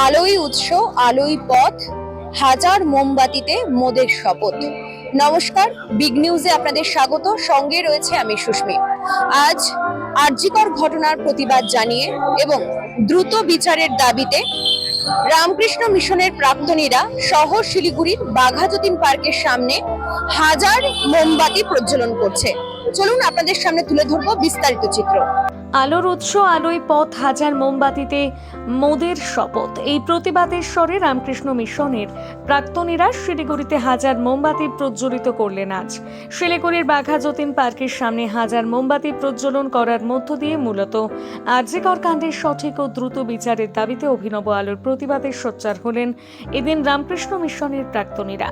আলোই উৎস, আলোই পথ, হাজার মোমবাতিতে মোদের শপথ। নমস্কার, বিগ নিউজে আপনাদের স্বাগত। সঙ্গে রয়েছে আমি সুস্মি আজ আর্যিকর ঘটনার প্রতিবাদ জানিয়ে এবং দ্রুত বিচারের দাবিতে রামকৃষ্ণ মিশনের প্রাক্তনীরা শহর শিলিগুড়ির বাঘাযতীন পার্কের সামনে হাজার মোমবাতি প্রজ্বলন করছে। চলুন আপনাদের সামনে তুলে ধরবো বিস্তারিত চিত্র। আলোর উৎস আলোয় পথ হাজার মোমবাতিতে মোদের শপথ। এই প্রতিবাদের স্বরে রামকৃষ্ণ মিশনের প্রাক্তনীরা শিলিগুড়িতে হাজার মোমবাতি প্রজ্বলিত করলেন আজ। শিলিগুড়ির বাঘা যতীন পার্কের সামনে হাজার মোমবাতি প্রজ্বলন করার মধ্য দিয়ে মূলত আর্যিকর কাণ্ডের সঠিক ও দ্রুত বিচারের দাবিতে অভিনব আলোর প্রতিবাদে সোচ্চার হলেন এদিন রামকৃষ্ণ মিশনের প্রাক্তনীরা।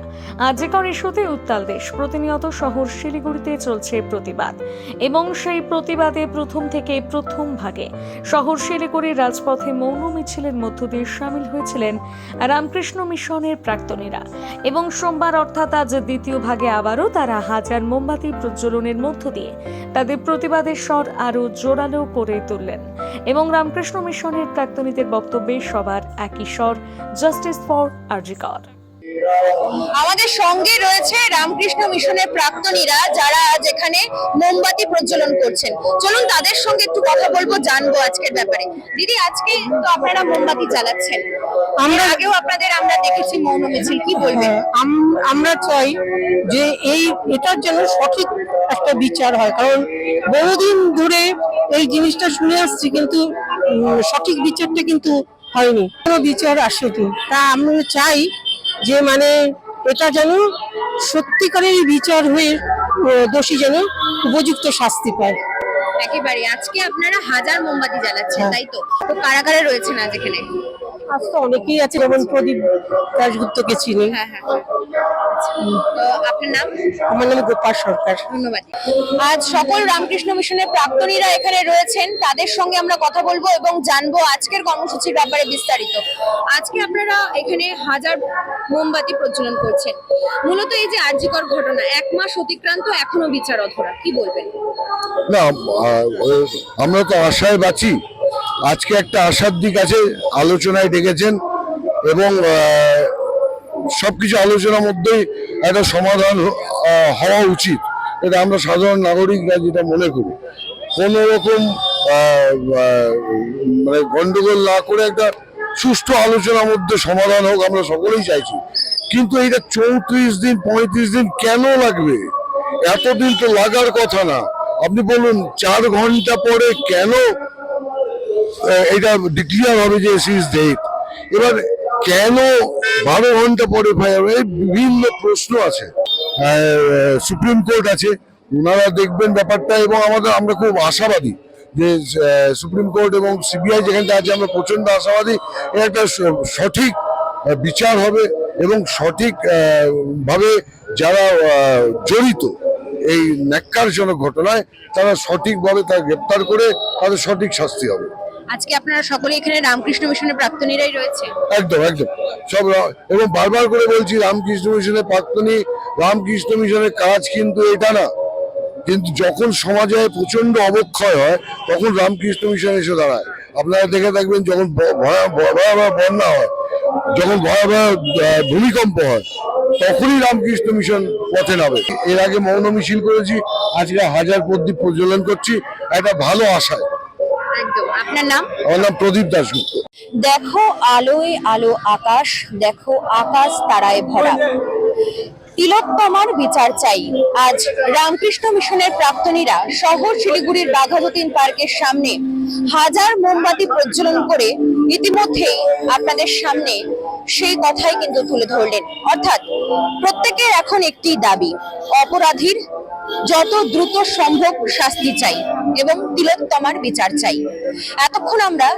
আর্যিকর ইস্যুতে উত্তাল দেশ, প্রতিনিয়ত শহর শিলিগুড়িতে চলছে প্রতিবাদ এবং সেই প্রতিবাদে প্রথম থেকে প্রথম ভাগে। শহর শিলিগুড়ির রাজপথে মৌন মিছিলের মধ্য দিয়ে সামিল হয়েছিলেন রামকৃষ্ণ মিশনের প্রাক্তনীরা এবং সোমবার অর্থাৎ আজ দ্বিতীয় ভাগে আবারও তারা হাজার মোমবাতি প্রজ্বলনের মধ্য দিয়ে তাদের প্রতিবাদের স্বর আরও জোরালো করে তুললেন এবং রামকৃষ্ণ মিশনের প্রাক্তনীদের বক্তব্যে সবার একই স্বর জাস্টিস ফর আরজিকর আমাদের সঙ্গে রয়েছে রামকৃষ্ণ মিশনের প্রাক্তনীরা যারা আজ এখানে মোমবাতি প্রজ্বলন করছেন। চলুন তাদের সঙ্গে একটু কথা বলব জানব আজকের ব্যাপারে। দিদি আজকে তো আপনারা মোমবাতি চালাচ্ছেন আমরা আগেও আপনাদের আমরা দেখেছি মৌন মিছিল কি বলবেন? হ্যাঁ, আম- আমরা চাই যে এই এটার যেন সঠিক একটা বিচার হয়। কারণ বহুদিন ধরে এই জিনিসটা শুনে আসছি কিন্তু সঠিক বিচারটা কিন্তু হয়নি। কোনো বিচার আসেনি। তা আমরা চাই যে মানে এটা যেন সত্যিকারের বিচার হয়ে দোষী যেন উপযুক্ত শাস্তি পায়। একেবারে আজকে আপনারা হাজার মোমবাতি জ্বালাচ্ছেন হ্যাঁ। তাই তো? তো কারাগারে রয়েছেন আজ এখানে। আজ তো অনেকেই আছে যেমন প্রদীপ দাশগুপ্তকে চিনি। হ্যাঁ হ্যাঁ হ্যাঁ। আপনার নাম? আমার নাম গোপাল সরকার। ধন্যবাদ। আজ সকল রামকৃষ্ণ মিশনের প্রাক্তনীরা এখানে রয়েছেন। তাদের সঙ্গে আমরা কথা বলব এবং জানব আজকের কর্মসূচির ব্যাপারে বিস্তারিত। আজকে আপনারা এখানে হাজার মোমবাতি প্রজ্বলন করছেন। মূলত এই যে আর্যিকর ঘটনা এক মাস অতিক্রান্ত এখনও বিচার অধরা কি বলবেন? না আমরা তো আশায় বাঁচি। আজকে একটা আশার দিক আছে আলোচনায় ডেকেছেন এবং আহ, সবকিছু আলোচনার মধ্যেই একটা সমাধান হওয়া উচিত। এটা আমরা সাধারণ নাগরিকরা যেটা মনে করি। কোনো রকম মানে গন্ডগোল না করে একটা সুষ্ঠু আলোচনার মধ্যে সমাধান হোক আমরা সকলেই চাইছি। কিন্তু এইটা চৌত্রিশ দিন পঁয়ত্রিশ দিন কেন লাগবে? এতদিন তো লাগার কথা না। আপনি বলুন চার ঘণ্টা পরে কেন এটা ডিক্লিয়ার হবে যে সিজ ডেট এবার কেন বারো ঘণ্টা পরে ফায়ার বিভিন্ন প্রশ্ন আছে। সুপ্রিম কোর্ট আছে। ওনারা দেখবেন ব্যাপারটা এবং আমাদের আমরা খুব আশাবাদী যে সুপ্রিম কোর্ট এবং সিবিআই যেখানটা আছে, আমরা প্রচণ্ড আশাবাদী। একটা স- সঠিক বিচার হবে এবং সঠিক ভাবে যারা জড়িত এই ন্যাক্কারজনক ঘটনায়, তারা সঠিকভাবে তারা গ্রেপ্তার করে তাদের সঠিক শাস্তি হবে। আজকে আপনারা সকলে এখানে রামকৃষ্ণ মিশনের প্রাক্তনীরাই রয়েছে। একদম একদম। সব এবং বারবার করে বলছি, রামকৃষ্ণ মিশনের প্রাক্তনী, রামকৃষ্ণ মিশনের কাজ কিন্তু এটা না। কিন্তু যখন সমাজে প্রচণ্ড অবক্ষয় হয়, তখন রামকৃষ্ণ মিশন এসে দাঁড়ায়। আপনারা দেখে থাকবেন যখন ভয়াবহ বন্যা হয়, যখন ভয়াবহ ভূমিকম্প হয়, তখনই রামকৃষ্ণ মিশন পথে নামে। এর আগে মৌন মিছিল করেছি, আজকে হাজার প্রদীপ প্রজ্বলন করছি, একটা ভালো আশায়। একদম। আপনার নাম? আমার নাম প্রদীপ দাশগুপ্ত। দেখো আলোয় আলো আকাশ দেখো আকাশ তারায় ভরা। তিলোত্তমার বিচার চাই। আজ রামকৃষ্ণ মিশনের প্রাক্তনীরা শহর শিলিগুড়ির বাঘাযতীন পার্কের সামনে হাজার মোমবাতি প্রজ্বলন করে ইতিমধ্যেই আপনাদের সামনে সেই কথাই কিন্তু তুলে ধরলেন। অর্থাৎ প্রত্যেকের এখন একটি দাবি, অপরাধীর যত দ্রুত সম্ভব শাস্তি চাই এবং তিলোত্তমার বিচার চাই। এতক্ষণ আমরা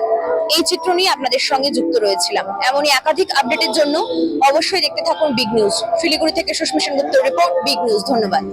এই চিত্র নিয়ে আপনাদের সঙ্গে যুক্ত রয়েছিলাম। এমনই একাধিক আপডেটের জন্য অবশ্যই দেখতে থাকুন বিগ নিউজ শিলিগুড়ি থেকে সুস্মিশন গুপ্ত রিপোর্ট বিগ নিউজ ধন্যবাদ।